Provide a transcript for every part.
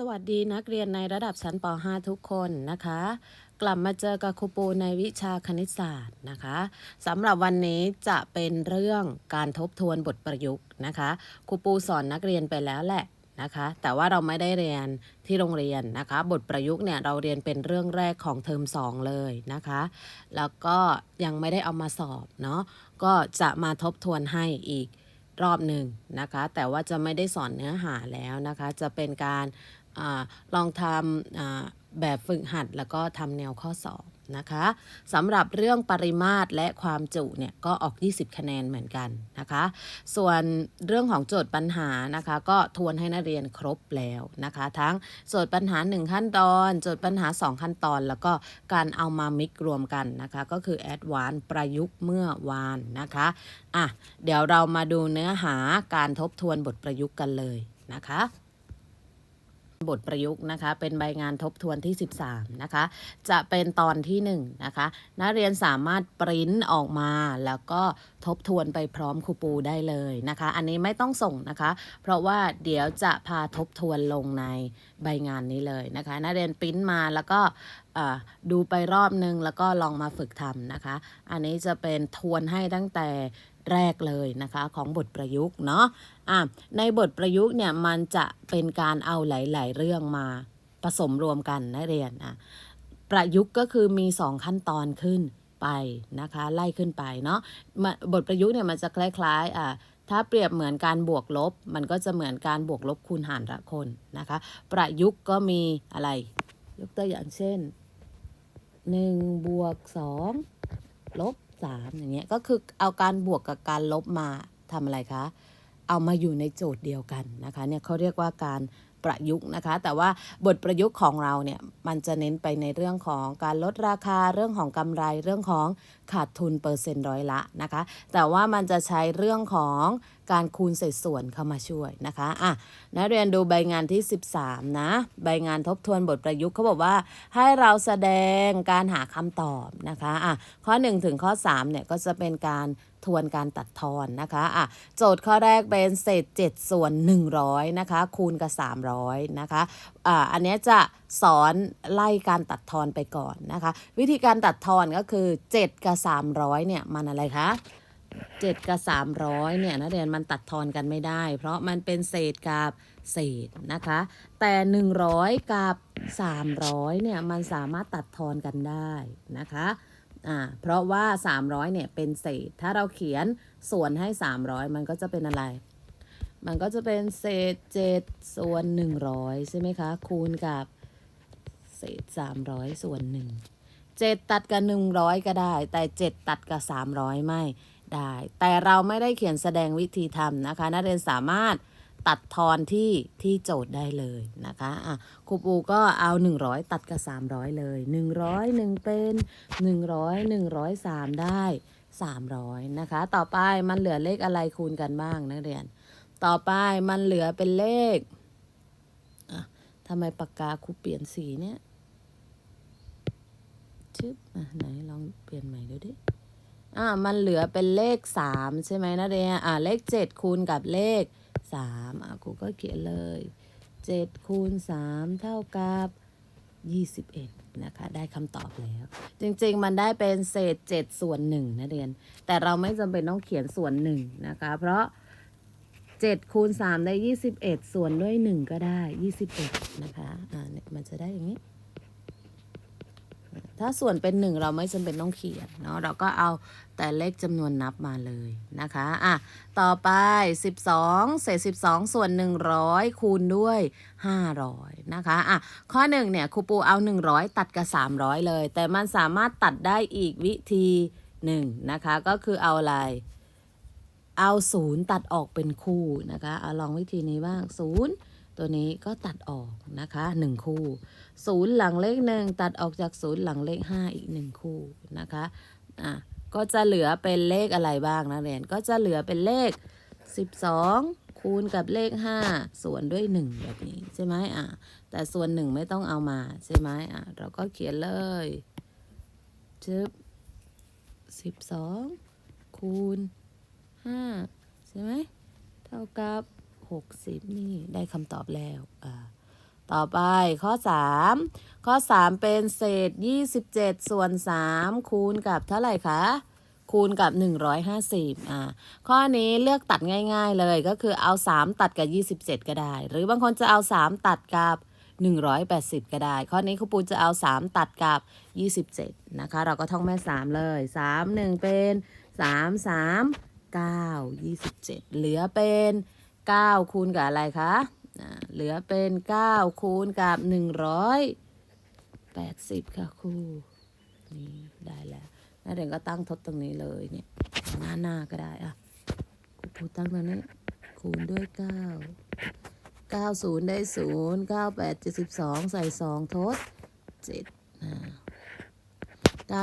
สวัสดีนักเรียนในระดับชั้นป .5 ทุกคนนะคะ กลับมาเจอกับครูปูในวิชาคณิตศาสตร์นะคะสำหรับวันนี้จะเป็นเรื่องการทบทวนบทประยุกต์นะคะครูปูสอนนักเรียนไปแล้วแหละนะคะแต่ว่าเราไม่ได้เรียนที่โรงเรียนนะคะ บทประยุกต์เนี่ยเราเรียนเป็นเรื่องแรกของเทอม 2 เลยนะคะ แล้วก็ยังไม่ได้เอามาสอบเนาะก็จะมาทบทวนให้อีกรอบหนึ่งนะคะ แต่ว่าจะไม่ได้สอนเนื้อหาแล้วนะคะ จะเป็นการ อลองทำแบบฝึกหัดแล้วก็ทำแนวข้อสอบนะคะสำหรับเรื่องปริมาตรและความจุเนี่ยก็ออก 20 คะแนนเหมือนกันนะคะ ส่วนเรื่องของโจทย์ปัญหานะคะ ก็ทวนให้นักเรียนครบแล้วนะคะ ทั้งโจทย์ปัญหา 1 ขั้นตอน โจทย์ปัญหา 2 ขั้นตอน แล้วก็การเอามามิกรวมกันนะคะ ก็คือแอดวานประยุกต์เมื่อวานนะคะอะเดี๋ยวเรามาดูเนื้อหาการทบทวนบทประยุกต์กันเลยนะคะ บทประยุกต์นะคะ เป็นใบงานทบทวนที่ 13 นะคะ จะเป็นตอนที่ 1 นะคะ นักเรียนสามารถปริ้นออกมาแล้วก็ทบทวนไปพร้อมครูปูได้เลยนะคะ อันนี้ไม่ต้องส่งนะคะ เพราะว่าเดี๋ยวจะพาทบทวนลงในใบงานนี้เลยนะคะ นักเรียนปริ้นมาแล้วก็ดูไปรอบนึงแล้วก็ลองมาฝึกทำนะคะ อันนี้จะเป็นทวนให้ตั้งแต่ แรกเลยนะคะของบทประยุกต์เนาะอะในบทประยุกต์เนี่ยมันจะเป็นการเอาหลาย ๆ เรื่องมาผสมรวมกันนักเรียนอะประยุกต์ก็คือมี 2 ขั้นตอนขึ้นไปนะคะไล่ขึ้นไปเนาะบทประยุกต์เนี่ยมันจะคล้ายๆอะถ้าเปรียบเหมือนการบวกลบ มันก็จะเหมือนการบวกลบคูณหารละคนนะคะ ประยุกต์ก็มีอะไร ยกตัวอย่างเช่น1บวก2ลบ สามอย่างเงี้ยก็คือเอาการบวกกับการลบมาทำอะไรคะเอามาอยู่ในโจทย์เดียวกันนะคะเนี่ยเขาเรียกว่าการประยุกต์นะคะ แต่ว่าบทประยุกต์ของเราเนี่ยมันจะเน้นไปในเรื่องของการลดราคาเรื่องของกำไรเรื่องของขาดทุนเปอร์เซ็นต์ร้อยละนะคะ แต่ว่ามันจะใช้เรื่องของ การคูณเศษส่วนเข้ามาช่วยนะคะอะนักเรียนดูใบงานที่ 13 นะ ใบงานทบทวนบทประยุกต์เขาบอกว่าให้เราแสดงการหาคำตอบนะคะอะข้อ 1 ถึงข้อ3เนี่ยก็จะเป็นการทวนการตัดทอนนะคะอะโจทย์ข้อแรกเป็นเศษ 7 ส่วน 100 นะคะ คูณกับ 300 นะคะอะอันนี้จะสอนไล่การตัดทอนไปก่อนนะคะ วิธีการตัดทอนก็คือ 7 กับ 300 เนี่ยมันอะไรคะ 7 กับ 300เนี่ยนักเรียนมันตัดทอนกันไม่ได้ เพราะมันเป็นเศษกับเศษนะคะ แต่ 100 กับ 300เนี่ยมันสามารถตัดทอนกันได้นะคะอ่าเพราะว่า 300เนี่ยเป็นเศษ ถ้าเราเขียนส่วนให้ 300 มันก็จะเป็นอะไร มันก็จะเป็นเศษ 7 ส่วน 100 ใช่ไหมคะ คูณกับเศษ 300 ส่วน 1 7 ตัดกับ 100 ก็ได้ แต่ 7 ตัดกับ 300 ไม่ ได้ แต่เราไม่ได้เขียนแสดงวิธีทำนะคะ นักเรียนสามารถตัดทอนที่ที่โจทย์ได้เลยนะคะอะครูปูก็เอา 100 ตัดกับ 300 เลย 100 1 เป็น 100 103 ได้ 300 นะคะ ต่อไปมันเหลือเลขอะไรคูณกันบ้างนักเรียน ต่อไปมันเหลือเป็นเลขอะทำไมปากกาครูเปลี่ยนสีเนี่ยชึบอะไหนลองเปลี่ยนใหม่ดูดิ อ่ามันเหลือเป็นเลขสามใช่ไหมนะเรียนอ่าเลขเจ็ดคูณกับเลขสามอะกูก็เขียนเลยเจ็ดคูณสามเท่ากับยี่สิบเอ็ดนะคะ ได้คำตอบแล้ว จริงๆ มันได้เป็นเศษเจ็ดส่วนหนึ่งนะเรียน แต่เราไม่จำเป็นต้องเขียนส่วนหนึ่งนะคะ เพราะเจ็ดคูณสามได้ยี่สิบเอ็ดส่วนด้วยหนึ่งก็ได้ยี่สิบเอ็ดนะคะ อ่าเนี่ยมันจะได้อย่างนี้ ถ้าส่วนเป็นหนึ่งเราไม่จำเป็นต้องเขียนเนาะเราก็เอาแต่เลขจำนวนนับมาเลยนะคะอะต่อไป 12 เศษ 12 ส่วน 100 คูณด้วย 500 นะคะอะข้อหนึ่งเนี่ยครูปูเอา 100 ตัดกับ 300 เลย แต่มันสามารถตัดได้อีกวิธีหนึ่งนะคะก็คือเอาอะไร เอาศูนย์ตัดออกเป็นคู่นะคะเอาลองวิธีนี้บ้างศูนย์ตัวนี้ก็ตัดออกนะคะหนึ่งคู่ ศูนย์หลังเลขหนึ่งตัดออกจากศูนย์หลังเลขห้าอีกหนึ่งคู่นะคะอะก็จะเหลือเป็นเลขอะไรบ้างนะเรียนก็จะเหลือเป็นเลข 12 คูณกับเลข 5 ส่วนด้วย 1 แบบนี้ใช่ไหมอะแต่ส่วน 1 ไม่ต้องเอามาใช่ไหมอะเราก็เขียนเลยชึบ12 คูณห้าใช่ไหมเท่ากับหกสิบนี่ได้คำตอบแล้วอ่า ต่อไปข้อ 3 ข้อ 3 เป็นเศษ 27 ส่วน 3 คูณกับเท่าไหร่คะ คูณกับ 150อ่าข้อนี้เลือกตัดง่ายๆเลยก็คือเอา 3 ตัดกับ 27 ก็ได้ หรือบางคนจะเอา 3 ตัดกับ180 ก็ได้ ข้อนี้ครูปูจะเอา 3 ตัดกับ 27 นะคะ เราก็ท่องแม่ 3 เลย 3 1 เป็น 3 3 9 27 เหลือเป็น 9 คูณกับอะไรคะ เหลือเป็น9คูณกับ180 ค่ะครูนี่ได้แล้วนักเรียนก็ตั้งทดตรงนี้เลยเนี่ยหน้าหน้าก็ได้อะครูตั้งตรงนี้คูณด้วย 9 90 ได้ 0 98 72 ใส่ 2 ทด7อ่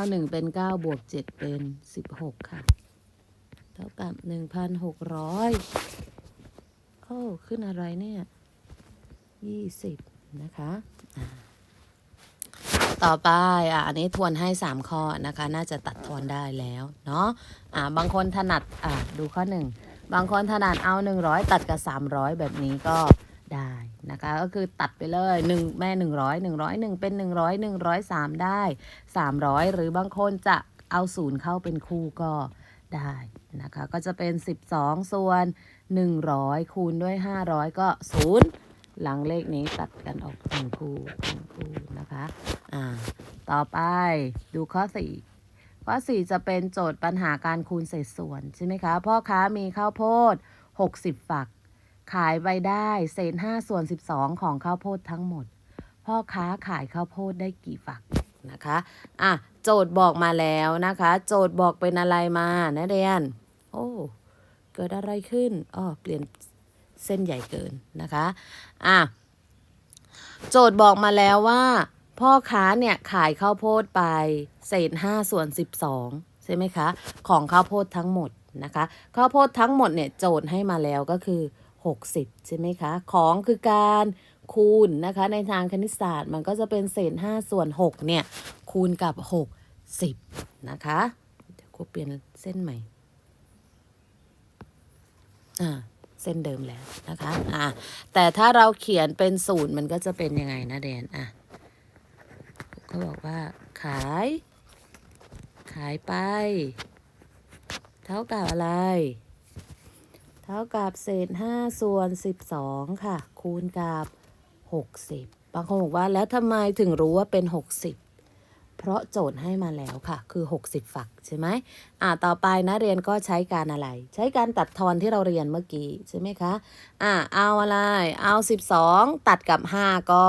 า91 เป็น 9 บวก 7 เป็น 16 ค่ะ เท่ากับ 1,600 โอ้ ขึ้นอะไรเนี่ย 20นะคะต่อไปอะอันนี้ทวนให้3ข้อนะคะ น่าจะตัดทอนได้แล้วเนาะอ่าบางคนถนัดอะดูข้อ1บางคนถนัดเอา100ตัดกับ300แบบนี้ก็ได้นะคะ ก็คือตัดไปเลย1แม่100 101เป็น100 103ได้300หรือบางคนจะเอาศูนย์เข้าเป็นคู่ก็ได้นะคะ ก็จะเป็น12ส่วน100คูณด้วย500ก็0 หลังเลขนี้ตัดกันออกหนึ่งคู่หนึ่งคู่นะคะ อ่า ต่อไปดูข้อ4ข้อ4จะเป็นโจทย์ปัญหาการคูณเศษส่วนใช่ไหมคะ พ่อค้ามีข้าวโพด 60 ฝัก ขายไปได้เศษ5ส่วน 12 ของข้าวโพดทั้งหมด พ่อค้าขายข้าวโพดได้กี่ฝักนะคะ อะ โจทย์บอกมาแล้วนะคะ โจทย์บอกเป็นอะไรมานะเรียนโอ้ เกิดอะไรขึ้นอ๋อเปลี่ยน เส้นใหญ่เกินนะคะอะโจทย์บอกมาแล้วว่า พ่อค้าเนี่ยขายข้าวโพดไปเศษ5ส่วน 12 ใช่ไหมคะ ของข้าวโพดทั้งหมดนะคะ ข้าวโพดทั้งหมดเนี่ยโจทย์ให้มาแล้วก็คือ 60 ใช่ไหมคะ ของคือการคูณนะคะ ในทางคณิตศาสตร์มันก็จะเป็นเศษ5ส่วน6เนี่ยคูณกับ 60 นะคะเดี๋ยวครูเปลี่ยนเส้นใหม่อ่า เส้นเดิมแล้วนะคะอ่าแต่ถ้าเราเขียนเป็นศูนย์มันก็จะเป็นยังไงนะแดนอะเขาบอกว่า ขาย ขายไป เท่ากับอะไร เท่ากับเศษ5ส่วน12ค่ะ คูณกับ60บางคนบอกว่าแล้วทำไมถึงรู้ว่าเป็น60 เพราะโจทย์ให้มาแล้วค่ะ คือ 60 ฝักใช่ไหมอ่าต่อไปนะเรียนก็ใช้การอะไร ใช้การตัดทอนที่เราเรียนเมื่อกี้ใช่ไหมคะอ่าเอาอะไร เอา 12 ตัดกับ 5 ก็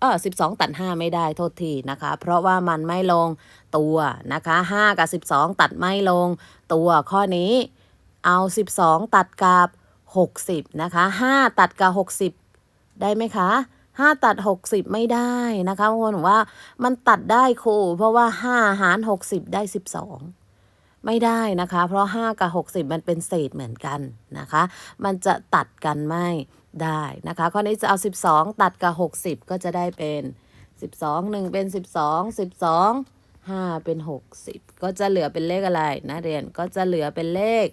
เออ12ตัด5ไม่ได้โทษทีนะคะ เพราะว่ามันไม่ลงตัวนะคะ5กับ12ตัดไม่ลงตัวข้อนี้เอา12ตัดกับ60นะคะ5ตัดกับ60ได้ไหมคะ 5 ตัด 60 ไม่ได้นะคะบางคนบอกว่ามันตัดได้ครูเพราะว่า 5 หาร 60 ได้ 12 ไม่ได้นะคะ เพราะ 5 กับ 60 มันเป็นเศษเหมือนกันนะคะ มันจะตัดกันไม่ได้นะคะข้อนี้จะเอา 12 ตัดกับ 60 ก็จะได้เป็น 12 1 เป็น 12 12 5 เป็น 60 ก็จะเหลือเป็นเลขอะไรนะเรียนก็จะเหลือเป็นเลข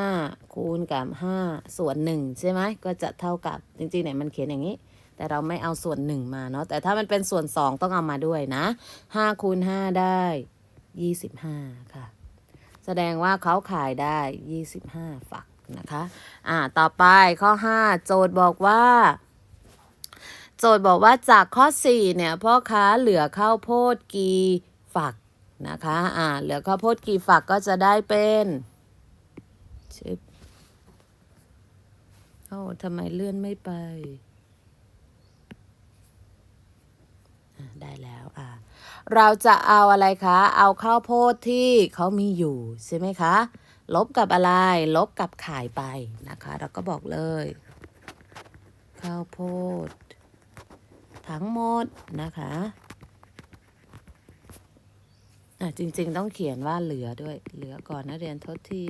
5คูณกับ5ส่วน1ใช่ไหมก็จะเท่ากับจริงๆเนี่ยมันเขียนอย่างนี้ แต่เราไม่เอาส่วน1มาเนาะแต่ถ้ามันเป็นส่วน2ต้องเอามาด้วยนะ5คูณ5ได้25ค่ะ แสดงว่าเขาขายได้25ฝักนะคะ อ่า ต่อไปข้อ5โจทย์บอกว่าโจทย์บอกว่าจากข้อ 4 เนี่ยพ่อค้าเหลือข้าวโพดกี่ฝักนะคะ อ่า เหลือข้าวโพดกี่ฝักก็จะได้เป็นชึบโอ้ทำไมเลื่อนไม่ไปอะ ได้แล้วอ่าเราจะเอาอะไรคะ เอาข้าวโพดที่เขามีอยู่ใช่ไหมคะ ลบกับอะไร ลบกับขายไปนะคะ เราก็บอกเลย ข้าวโพด ทั้งหมดนะคะอะจริงๆต้องเขียนว่าเหลือด้วย เหลือก่อนนะเรียนโทษที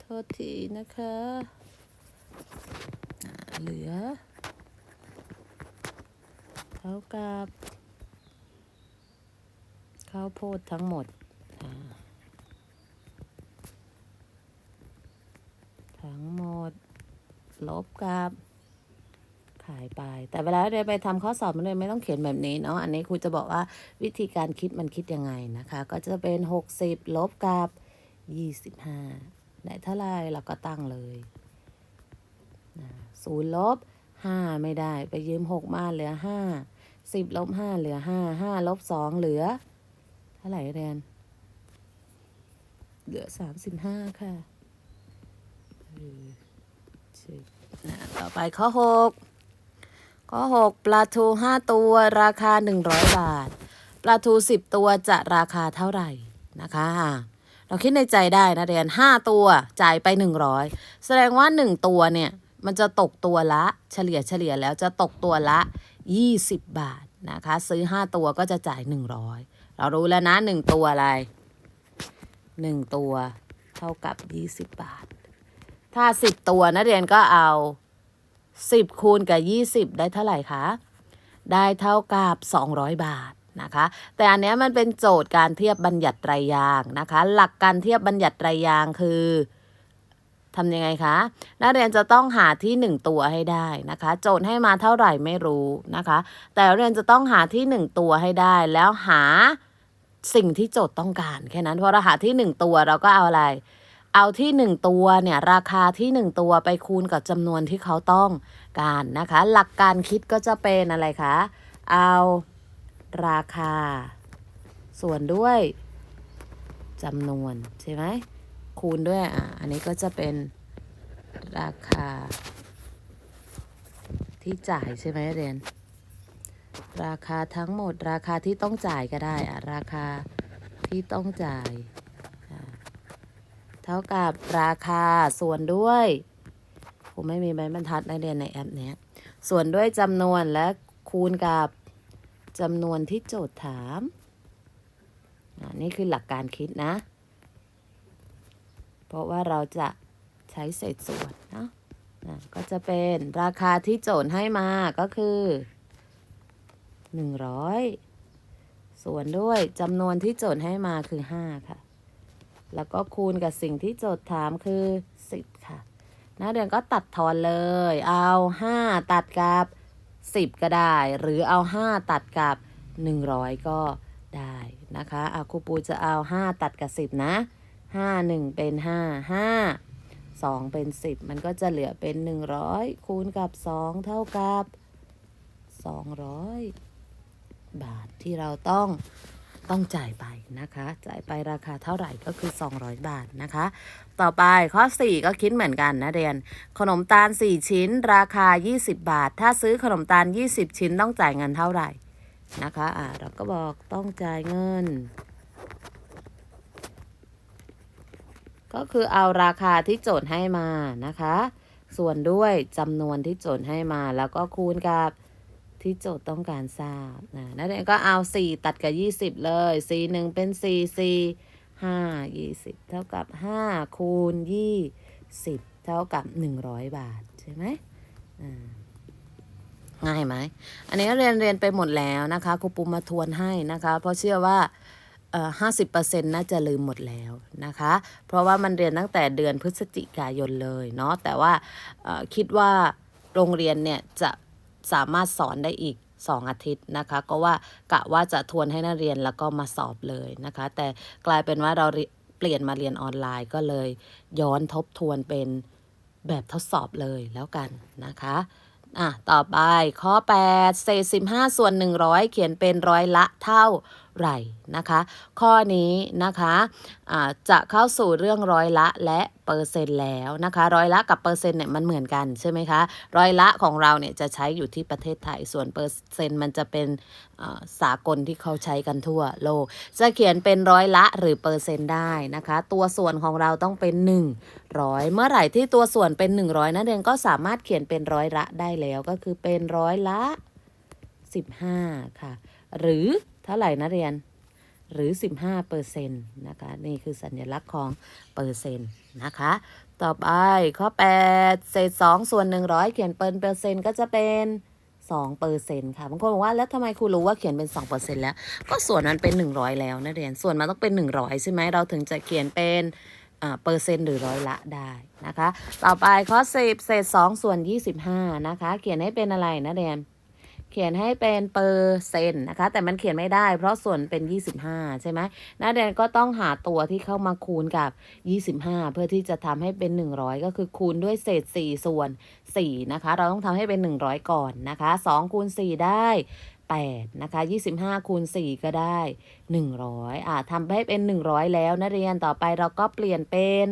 โทษทีนะคะอะเหลือ เท่ากับ ข้าวโพดทั้งหมด ทั้งหมด ลบกับขายไป แต่เวลาเรียนไปทำข้อสอบมันเลยไม่ต้องเขียนแบบนี้เนาะ อันนี้ครูจะบอกว่าวิธีการคิดมันคิดยังไงนะคะ ก็จะเป็น 60 ลบกับ25ได้เท่าไรเราก็ตั้งเลยศูนย์ลบ5ไม่ได้ ไปยืม 6 มาเหลือ 5 10 ลบ 5 เหลือ 5 5 ลบ 2 เหลือาไหร่เรียนเหลือ35ค่ะเออสิบนะต่อไปข้อ6ข้อ6ปลาทู5ตัวราคา100บาท ปลาทู10ตัวจะราคาเท่าไหร่นะคะอะเราคิดในใจได้นะเรียน5ตัวจ่ายไป100แสดงว่า1ตัวเนี่ยมันจะตกตัวละเฉลี่ยเฉลี่ยแล้วจะตกตัวละ 20 บาทนะคะ ซื้อ 5 ตัวก็จะจ่าย 100 เรารู้แล้วนะหนึ่งตัวอะไรหนึ่งตัว เท่ากับยี่สิบบาท ถ้าสิบตัวนักเรียนก็เอาสิบคูณกับยี่สิบได้เท่าไหร่คะ ได้เท่ากับสองร้อยบาทนะคะ แต่อันนี้มันเป็นโจทย์การเทียบบัญญัติไตรยางนะคะ หลักการเทียบบัญญัติไตรยางคือ ทำยังไงคะ นักเรียนจะต้องหาที่ 1 ตัวให้ได้นะคะ โจทย์ให้มาเท่าไหร่ไม่รู้นะคะ แต่เรียนจะต้องหาที่ 1 ตัวให้ได้ แล้วหาสิ่งที่โจทย์ต้องการแค่นั้นพอเราหาที่ 1 ตัวเราก็เอาอะไร เอาที่ 1 ตัวเนี่ยราคาที่ 1 ตัวไปคูณกับจำนวนที่เขาต้องการนะคะ หลักการคิดก็จะเป็นอะไรคะ เอาราคา ส่วนด้วยจำนวนใช่ไหม คูณด้วยอะอันนี้ก็จะเป็นราคา ที่จ่ายใช่ไหมเรียน ราคาทั้งหมดราคาที่ต้องจ่ายก็ได้อะราคาที่ต้องจ่าย เท่ากับราคาส่วนด้วยผมไม่มีใบบรรทัดในเรียนในแอปเนี้ยส่วนด้วยจำนวนและคูณกับจำนวนที่โจทย์ถามอะนี่คือหลักการคิดนะ เพราะว่าเราจะใช้เศษส่วนเนาะอะก็จะเป็นราคาที่โจทย์ให้มาก็คือ100ส่วนด้วยจำนวนที่โจทย์ให้มาคือ5ค่ะ แล้วก็คูณกับสิ่งที่โจทย์ถามคือ10ค่ะนักเรียนก็ตัดทอนเลย เอา5ตัดกับ10ก็ได้ หรือเอา5ตัดกับ100ก็ได้นะคะอาครูปูจะเอา5ตัดกับ10นะ 5 1เป็น5 5 2เป็น10มันก็จะเหลือเป็น100คูณกับ2เท่ากับ200บาทที่เราต้องต้องจ่ายไปนะคะ จ่ายไปราคาเท่าไหร่ก็คือ 200 บาทนะคะ ต่อไปข้อ 4 ก็คิดเหมือนกันนะเรียน ขนมตาล 4 ชิ้น ราคา 20 บาท ถ้าซื้อขนมตาล 20 ชิ้นต้องจ่ายเงินเท่าไหร่นะคะ อ่าเราก็บอกต้องจ่ายเงิน ก็คือเอาราคาที่โจทย์ให้มานะคะ ส่วนด้วยจำนวนที่โจทย์ให้มา แล้วก็คูณกับที่โจทย์ต้องการทราบนะนั่นเองก็เอา 4 ตัดกับ 20 เลย 4 1 เป็น 4 4 5 20 เท่ากับ 5 คูณ 20 เท่ากับ 100 บาท ใช่ไหมอ่าง่ายไหม อันนี้เรียนเรียนไปหมดแล้วนะคะครูปูมาทวนให้นะคะ เพราะเชื่อว่า ห้าสิบเปอร์เซ็นต์น่าจะลืมหมดแล้วนะคะ เพราะว่ามันเรียนตั้งแต่เดือนพฤศจิกายนเลยเนาะแต่ว่าคิดว่าโรงเรียนเนี่ยจะสามารถสอนได้อีก 2 อาทิตย์นะคะ ก็ว่ากะว่าจะทวนให้นักเรียนแล้วก็มาสอบเลยนะคะ แต่กลายเป็นว่าเราเรียเปลี่ยนมาเรียนออนไลน์ก็เลยย้อนทบทวนเป็นแบบทดสอบเลยแล้วกันนะคะอะต่อไปข้อ8เศษ15ส่วน 100 เขียนเป็นร้อยละเท่า ไหร่นะคะ ข้อนี้นะคะอ่าจะเข้าสู่เรื่องร้อยละและเปอร์เซ็นต์แล้วนะคะร้อยละกับเปอร์เซ็นต์เนี่ยมันเหมือนกันใช่ไหมคะร้อยละของเราเนี่ยจะใช้อยู่ที่ประเทศไทยส่วนเปอร์เซ็นต์มันจะเป็นสากลที่เขาใช้กันทั่วโลก จะเขียนเป็นร้อยละหรือเปอร์เซ็นต์ได้นะคะ ตัวส่วนของเราต้องเป็น 100 เมื่อไหร่ที่ตัวส่วนเป็น 100นักเรียนก็สามารถเขียนเป็นร้อยละได้แล้วก็คือเป็นร้อยละ 15 ค่ะ หรือ เท่าไหร่นะเรียนหรือ 15เปอร์เซ็นต์นะคะนี่คือสัญลักษณ์ของเปอร์เซ็นต์นะคะ ต่อไปข้อ 8 เศษ 2 ส่วน 100 เขียนเป็นเปอร์เซ็นต์ก็จะเป็น2เปอร์เซ็นต์ค่ะบางคนบอกว่าแล้วทำไมครูรู้ว่าเขียนเป็น2เปอร์เซ็นต์แล้ว ก็ส่วนมันเป็น 100 แล้วนะเรียนส่วนมันต้องเป็น 100 ใช่ไหมเราถึงจะเขียนเป็นเปอร์เซ็นต์หรือร้อยละได้นะคะ ต่อไปข้อ 10 เศษ 2 ส่วน 25 นะคะ เขียนให้เป็นอะไรนะเรียน เขียนให้เป็นเปอร์เซ็นต์นะคะ แต่มันเขียนไม่ได้เพราะส่วนเป็น 25 ใช่ไหมนักเรียนก็ต้องหาตัวที่เข้ามาคูณกับ 25 เพื่อที่จะทำให้เป็น 100 ก็คือคูณด้วยเศษ 4 ส่วน 4 นะคะ เราต้องทำให้เป็น 100 ก่อนนะคะ2คูณ 4 ได้8นะคะ25คูณ4ก็ได้ 100อ่าทำให้เป็น 100 แล้วนักเรียนต่อไปเราก็เปลี่ยนเป็น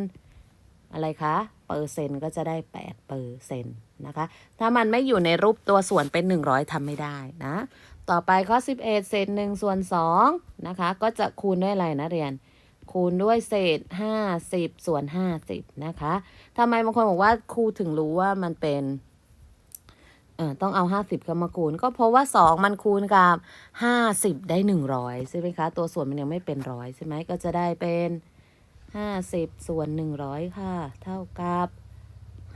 อะไรคะ เปอร์เซ็นต์ก็จะได้8เปอร์เซ็นต์ นะคะ ถ้ามันไม่อยู่ในรูปตัวส่วนเป็น 100ทำไม่ได้นะ ต่อไปข้อ 11 เศษ1ส่วน2นะคะ ก็จะคูณด้วยอะไรนะเรียน คูณด้วยเศษ 50 ส่วน 50 นะคะทำไมบางคนบอกว่าครูถึงรู้ว่ามันเป็นต้องเอา 50เข้ามาคูณ ก็เพราะว่า 2 มันคูณกับ 50 ได้ 100 ใช่ไหมคะ ตัวส่วนมันยังไม่เป็นร้อยใช่ไหมก็จะได้เป็น 50 ส่วน 100 ค่ะ เท่ากับ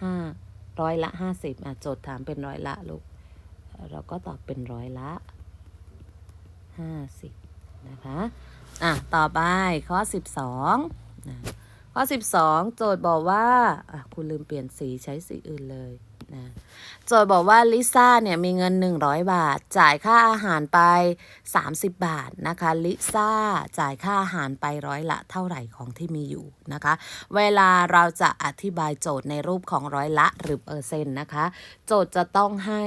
5 ร้อยละห้าสิบอะโจทย์ถามเป็นร้อยละลูก เราก็ตอบเป็นร้อยละห้าสิบนะคะ อะ ต่อไปข้อสิบสองข้อสิบสองโจทย์บอกว่า อะ คุณลืมเปลี่ยนสีใช้สีอื่นเลย นะโจทย์บอกว่าลิซ่าเนี่ยมีเงิน 100 บาท จ่ายค่าอาหารไป 30 บาทนะคะลิซ่าจ่ายค่าอาหารไปร้อยละเท่าไหร่ของที่มีอยู่นะคะ เวลาเราจะอธิบายโจทย์ในรูปของร้อยละหรือเปอร์เซ็นต์นะคะ โจทย์จะต้องให้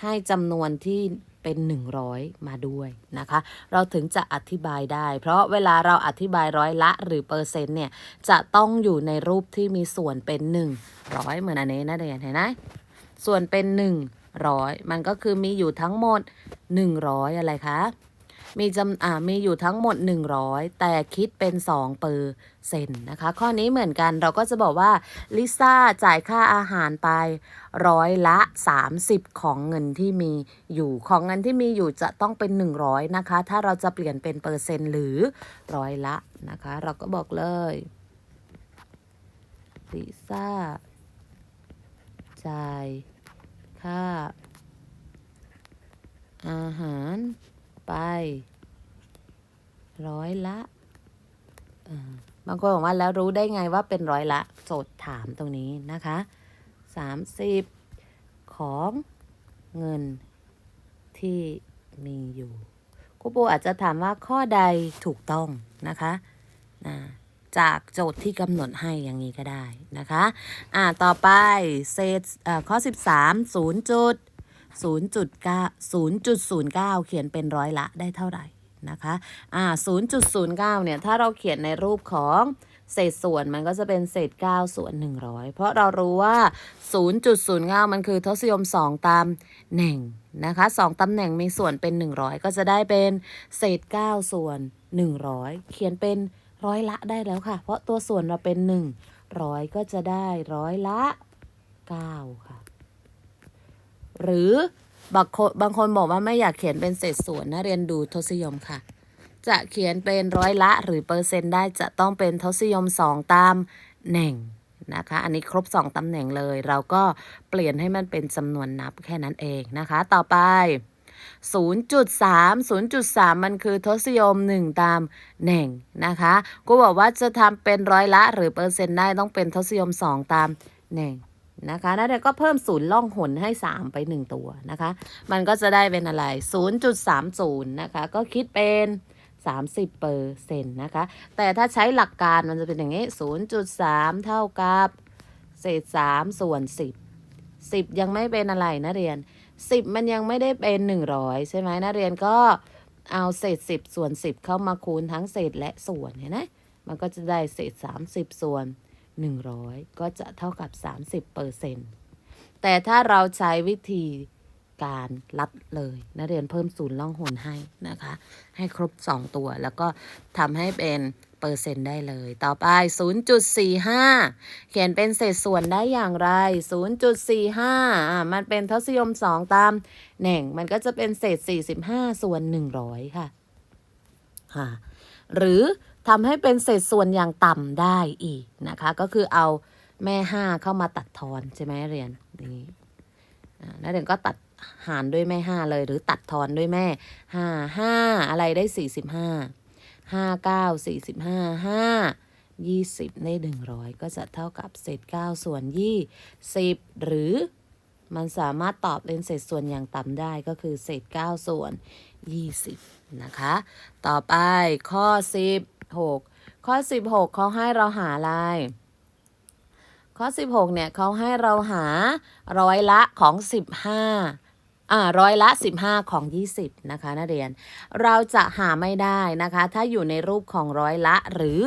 ให้จำนวนที่ เป็น 100 มาด้วยนะคะ เราถึงจะอธิบายได้ เพราะเวลาเราอธิบายร้อยละหรือเปอร์เซ็นต์เนี่ยจะต้องอยู่ในรูปที่มีส่วนเป็น 100 เหมือนอันนี้นะเดียนเห็นไหมส่วนเป็น 100 มันก็คือมีอยู่ทั้งหมด 100 อะไรคะ มีจำอ่ามีอยู่ทั้งหมด 100 แต่คิดเป็น 2 เปอร์เซ็นต์นะคะ ข้อนี้เหมือนกันเราก็จะบอกว่าลิซ่าจ่ายค่าอาหารไปร้อยละ 30 ของเงินที่มีอยู่ของเงินที่มีอยู่จะต้องเป็น 100 นะคะ ถ้าเราจะเปลี่ยนเป็นเปอร์เซ็นต์หรือร้อยละนะคะ เราก็บอกเลยลิซ่าจ่ายค่าอาหาร ไป ร้อยละบางคนบอกว่าแล้วรู้ได้ไงว่าเป็นร้อยละโจทย์ถามตรงนี้นะคะสามสิบของเงินที่มีอยู่ครูปูอาจจะถามว่าข้อใดถูกต้องนะคะนะจากโจทย์ที่กำหนดให้อย่างนี้ก็ได้นะคะ อ่า ต่อไปเศษอ่อข้อ 13 0จุด 0.09 เขียนเป็นร้อยละได้เท่าไหร่นะคะอ่า0.09 เนี่ย ถ้าเราเขียนในรูปของเศษส่วนมันก็จะเป็นเศษ 9 ส่วน 100 เพราะเรารู้ว่า 0.09 มันคือทศนิยม 2 ตามแหน่งนะคะ 2ตำแหน่งมีส่วนเป็น 100 ก็จะได้เป็นเศษ 9 ส่วน 100 เขียนเป็นร้อยละได้แล้วค่ะ เพราะตัวส่วนเราเป็น1ร้อยก็จะได้ร้อยละ 9 ค่ะ หรือบางคนบางคนบอกว่าไม่อยากเขียนเป็นเศษส่วนนะเรียนดูทศนิยมค่ะ จะเขียนเป็นร้อยละหรือเปอร์เซ็นต์ได้จะต้องเป็นทศนิยม2ตามแหน่งนะคะ อันนี้ครบ 2ตำแหน่งเลย เราก็เปลี่ยนให้มันเป็นจำนวนนับแค่นั้นเองนะคะ ต่อไป 0.3 0.3 มันคือทศนิยม 1 ตามแหน่งนะคะกูบอกว่าจะทำเป็นร้อยละหรือเปอร์เซ็นต์ได้ต้องเป็นทศนิยม 2 ตามแหน่ง นะคะแล้วเรียวก็เพิ่มศูนย์ล่องหนให้ 3 ไป 1 ตัวนะคะ มันก็จะได้เป็นอะไร 0.30 นะคะ ก็คิดเป็น 30เปอร์เซ็นต์นะคะ แต่ถ้าใช้หลักการมันจะเป็นอย่างนี้ 0.3 เท่ากับ เศษ 3 ส่วน 10 10 ยังไม่เป็นอะไรนะเรียน 10 มันยังไม่ได้เป็น 100 ใช่ไหมนักเรียนก็เอาเศษ 10 ส่วน 10 เข้ามาคูณทั้งเศษและส่วนเห็นไหมมันก็จะได้เศษ 30 ส่วน 100 ก็จะเท่ากับ 30เปอร์เซ็นต์แต่ถ้าเราใช้วิธีการลัดเลยนักเรียนเพิ่มศูนย์ล่องหนให้นะคะ ให้ครบ 2 ตัว แล้วก็ทำให้เป็นเปอร์เซ็นต์ได้เลย ต่อไป 0.45 เขียนเป็นเศษส่วนได้อย่างไร 0.45อ่ามันเป็นทศนิยม 2 ตามแหน่ง มันก็จะเป็นเศษ 45 ส่วน 100 ค่ะค่ะ หรือ ทำให้เป็นเศษส่วนอย่างต่ำได้อีกนะคะ ก็คือเอาแม่5เข้ามาตัดทอนใช่ไหมเรียนนี่อ่าเดี๋ยวก็ตัดหารด้วยแม่5เลยหรือตัดทอนด้วยแม่5 5อะไรได้45ห้าห้าเก้าสี่สิบห้าห้า20ใน100ก็จะเท่ากับเศษ9ส่วน20หรือมันสามารถตอบเป็นเศษส่วนอย่างต่ำได้ก็คือเศษ9ส่วน20นะคะ ต่อไปข้อสิบ 6 ข้อ 16เขาให้เราหาอะไร ข้อ 16 เนี่ยเขาให้เราหาร้อยละของ 15อ่าร้อยละ 15 ของ 20 นะคะนักเรียน เราจะหาไม่ได้นะคะ ถ้าอยู่ในรูปของร้อยละหรือ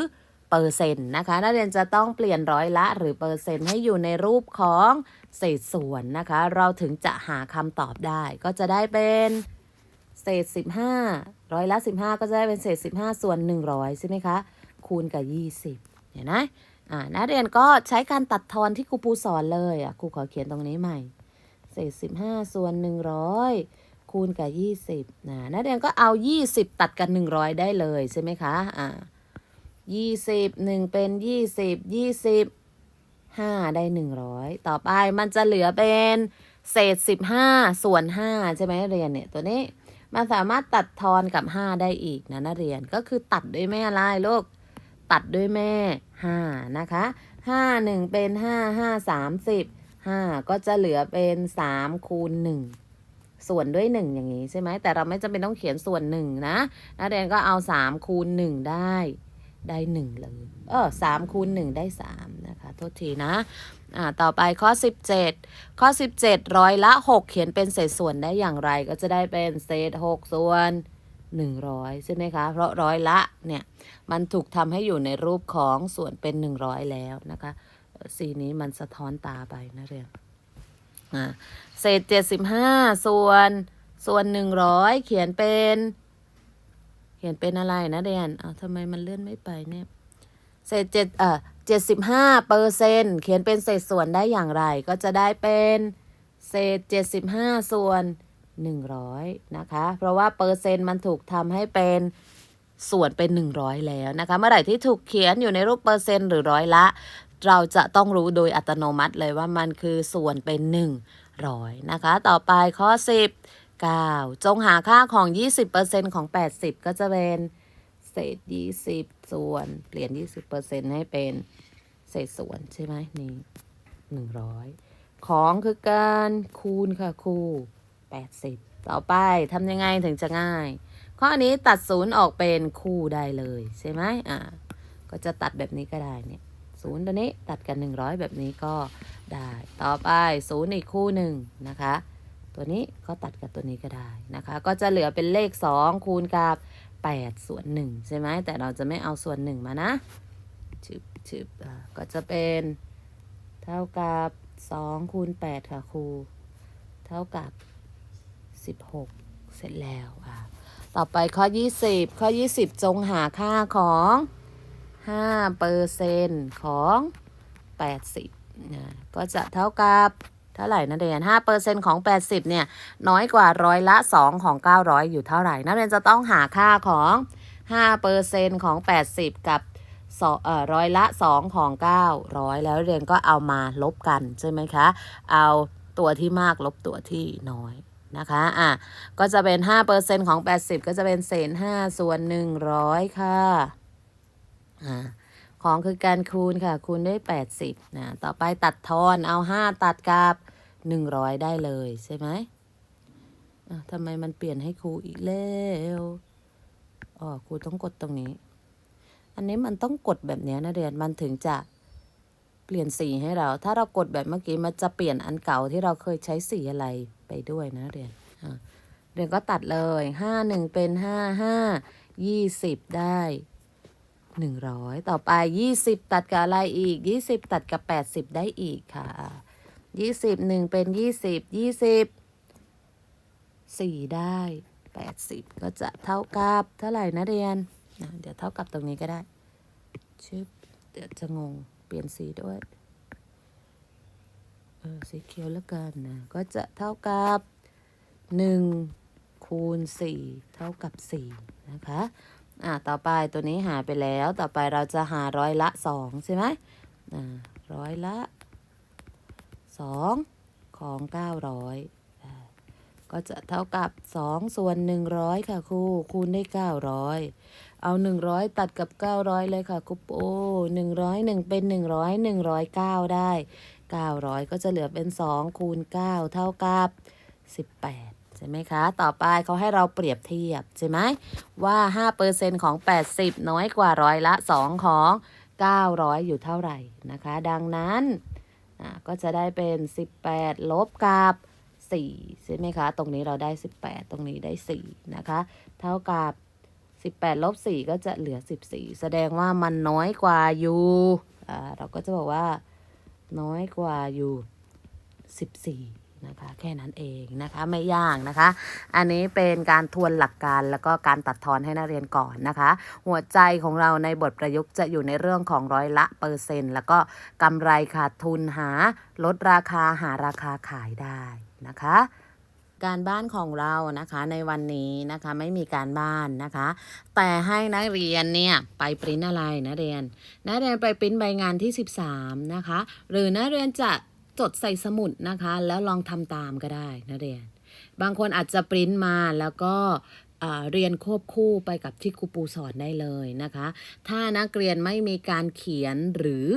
เปอร์เซ็นต์นะคะนักเรียนจะต้องเปลี่ยนร้อยละหรือเปอร์เซ็นต์ให้อยู่ในรูปของเศษส่วนนะคะ เราถึงจะหาคำตอบได้ก็จะได้เป็น เศษ 15 ร้อยละ 15 ก็จะได้เป็นเศษ 15 ส่วน 100 ใช่ไหมคะ คูณกับ 20 เห็นไหมอ่านักเรียนก็ใช้การตัดทอนที่ครูปูสอนเลยอะครูขอเขียนตรงนี้ใหม่ เศษ 15 ส่วน 100 คูณกับ 20นะนักเรียนก็เอา 20 ตัดกับ100 ได้เลยใช่ไหมคะอ่า20 1 เป็น 20 20 5 ได้ 100 ต่อไปมันจะเหลือเป็นเศษ 15 ส่วน 5 ใช่ไหมนักเรียนเนี่ย ตัวนี้ มันสามารถตัดทอนกับ 5 ได้อีกนะนักเรียนก็คือตัดด้วยแม่อะไรลูกตัดด้วยแม่ 5 นะคะ 5 1 เป็น 5 5 30 5 ก็จะเหลือเป็น3คูณ1ส่วนด้วย 1 อย่างนี้ใช่ไหมแต่เราไม่จำเป็นต้องเขียนส่วน 1 นะนักเรียนก็เอา 3 คูณ 1 ได้ ได้1เลยเออ3คูณ1ได้3นะคะ โทษทีนะอ่าต่อไปข้อ 17 ข้อ 17ร้อยละ 6 เขียนเป็นเศษส่วนได้อย่างไรก็จะได้เป็นเศษ 6 ส่วน 100 ใช่ไหมคะ เพราะร้อยละเนี่ยมันถูกทำให้อยู่ในรูปของส่วนเป็น 100 แล้วนะคะ สีนี้มันสะท้อนตาไปนะเรียนอ่าเศษ 75 ส่วนส่วน 100 เขียนเป็น เขียนเป็นอะไรนะเรียนอ้าทำไมมันเลื่อนไม่ไปเนี่ย เศษเจ็ดเอ่อเจ็ดสิบห้าเปอร์เซ็นเขียนเป็นเศษส่วนได้อย่างไร ก็จะได้เป็นเศษเจ็ดสิบห้าส่วนหนึ่งร้อยนะคะ เพราะว่าเปอร์เซ็นต์มันถูกทำให้เป็นส่วนเป็นหนึ่งร้อยแล้วนะคะ เมื่อไหร่ที่ถูกเขียนอยู่ในรูปเปอร์เซ็นต์หรือร้อยละ เราจะต้องรู้โดยอัตโนมัติเลยว่ามันคือส่วนเป็นหนึ่งร้อยนะคะ ต่อไปข้อสิ บเก้าจงหาค่าของ 20%ของ 80 ก็จะเป็นเศษยี่สิบส่วน เปลี่ยนยี่สิบเปอร์เซ็นให้เป็นเศษส่วนใช่ไหมนี่หนึ่งร้อยของคือการคูณค่ะคูแปดสิบต่อไปทำยังไงถึงจะง่าย ข้อนี้ตัดศูนย์ออกเป็นคู่ได้เลยใช่ไหมอ่าก็จะตัดแบบนี้ก็ได้เนี่ยศูนย์ตัวนี้ตัดกันหนึ่งร้อยแบบนี้ก็ได้ ต่อไปศูนย์อีกคู่หนึ่งนะคะ ตัวนี้ก็ตัดกับตัวนี้ก็ได้นะคะ ก็จะเหลือเป็นเลขสองคูณกับ8ส่วน1ใช่ไหมแต่เราจะไม่เอาส่วน 1 มานะชึบชึบก็จะเป็นเท่ากับ2คูณ8ค่ะครูเท่ากับ 16 เสร็จแล้วอะต่อไปข้อ 20 ข้อ 20 จงหาค่าของ5เปอร์เซนของ 80นะก็จะเท่ากับ ท่าไหร่นะเรียน5เปอร์เซนของ 80 เนี่ย น้อยกว่าร้อยละ 2 ของ 900 อยู่เท่าไหร่ นักเรียนจะต้องหาค่าของ5เปอร์เซนของ 80 กับสองเอ่อร้อยละ 2 ของ 900 แล้วเรียนก็เอามาลบกันใช่ไหมคะ เอาตัวที่มากลบตัวที่น้อยนะคะ อะ ก็จะเป็น5เปอร์เซนของ 80 ก็จะเป็นเศษ 5 ส่วน 100 ค่ะ อ่าของคือการคูณค่ะ คูณด้วย 80นะ ต่อไปตัดทอน เอา 5 ตัดกับ 100ได้เลยใช่ไหมทำไมมันเปลี่ยนให้ครูอีกแล้วอ๋อครูต้องกดตรงนี้ อันนี้มันต้องกดแบบนี้นะเรียนมันถึงจะเปลี่ยนสีให้เรา ถ้าเรากดแบบเมื่อกี้มันจะเปลี่ยนอันเก่าที่เราเคยใช้สีอะไรไปด้วยนะเรียนเรียนก็ตัดเลยห้าหนึ่งเป็นห้าห้ายี่สิบได้หนึ่งร้อยต่อไปยี่สิบตัดกับอะไรอีกยี่สิบตัดกับแปดสิบได้อีกค่ะ ยี่สิบหนึ่งเป็นยี่สิบยี่สิบสี่ได้แปดสิบก็จะเท่ากับเท่าไหร่นะเรียนอะเดี๋ยวเท่ากับตรงนี้ก็ได้ชึบเดี๋ยวจะงงเปลี่ยนสีด้วยเออสีเขียวแล้วกันนะ ก็จะเท่ากับหนึ่งคูณสี่เท่ากับสี่นะคะอ่าต่อไปตัวนี้หาไปแล้ว ต่อไปเราจะหาร้อยละสองใช่ไหมอ่าร้อยละ สองของเก้าร้อยก็จะเท่ากับ 2 ส่วน 100 ค่ะครูคูณได้ 900 เอา 100 ตัดกับ 900 เลยค่ะครูโอ้101 เป็น 100 109 ได้ 900 ก็จะเหลือเป็น 2 คูณ 9 เท่ากับ 18ใช่ไหมคะ ต่อไปเขาให้เราเปรียบเทียบใช่ไหมว่า 5%ของ 80 น้อยกว่าร้อยละ 2 ของ 900 อยู่เท่าไหร่นะคะ ดังนั้น อ่าก็จะได้เป็น 18 ลบกับ4ใช่ไหมคะ ตรงนี้เราได้ 18 ตรงนี้ได้ 4 นะคะ เท่ากับ 18 ลบ 4 ก็จะเหลือ 14 แสดงว่ามันน้อยกว่าอยู่อ่าเราก็จะบอกว่าน้อยกว่าอยู่ 14 นะคะแค่นั้นเองนะคะไม่ยากนะคะ อันนี้เป็นการทวนหลักการแล้วก็การตัดทอนให้นักเรียนก่อนนะคะ หัวใจของเราในบทประยุกต์จะอยู่ในเรื่องของร้อยละเปอร์เซ็นต์แล้วก็กำไรขาดทุนหาลดราคาหาราคาขายได้นะคะการบ้านของเรานะคะในวันนี้นะคะไม่มีการบ้านนะคะ แต่ให้นักเรียนเนี่ยไปปริ้นอะไรนักเรียนนักเรียนไปปริ้นใบงานที่ 13 นะคะ หรือนักเรียนจะ จดใส่สมุดนะคะ แล้วลองทำตามก็ได้นักเรียน บางคนอาจจะปริ้นมาแล้วก็เรียนควบคู่ไปกับที่ครูปูสอนได้เลยนะคะ ถ้านักเรียนไม่มีการเขียนหรือ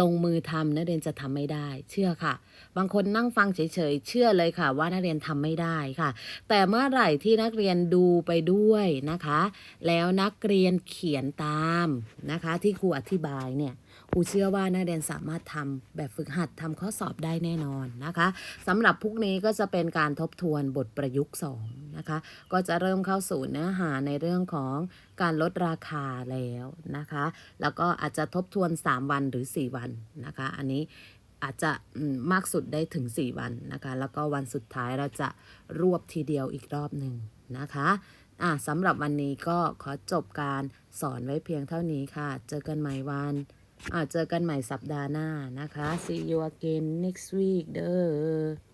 ลงมือทำนักเรียนจะทำไม่ได้ เชื่อค่ะ บางคนนั่งฟังเฉยๆเชื่อเลยค่ะ ว่านักเรียนทำไม่ได้ค่ะ แต่เมื่อไหร่ที่นักเรียนดูไปด้วยนะคะ แล้วนักเรียนเขียนตามนะคะ ที่ครูอธิบายเนี่ย ครูเชื่อว่านักเรียนสามารถทำแบบฝึกหัดทำข้อสอบได้แน่นอนนะคะสำหรับพวกนี้ก็จะเป็นการทบทวนบทประยุกต์2นะคะก็จะเริ่มเข้าสู่เนื้อหาในเรื่องของการลดราคาแล้วนะคะ แล้วก็อาจจะทบทวน 3 วันหรือ 4 วันนะคะ อันนี้อาจจะมมากสุดได้ถึง 4 วันนะคะ แล้วก็วันสุดท้ายเราจะรวบทีเดียวอีกรอบหนึ่งนะคะอะสำหรับวันนี้ก็ขอจบการสอนไว้เพียงเท่านี้ค่ะ เจอกันใหม่วัน อะเจอกันใหม่สัปดาห์หน้านะคะ see you again next week เด้อ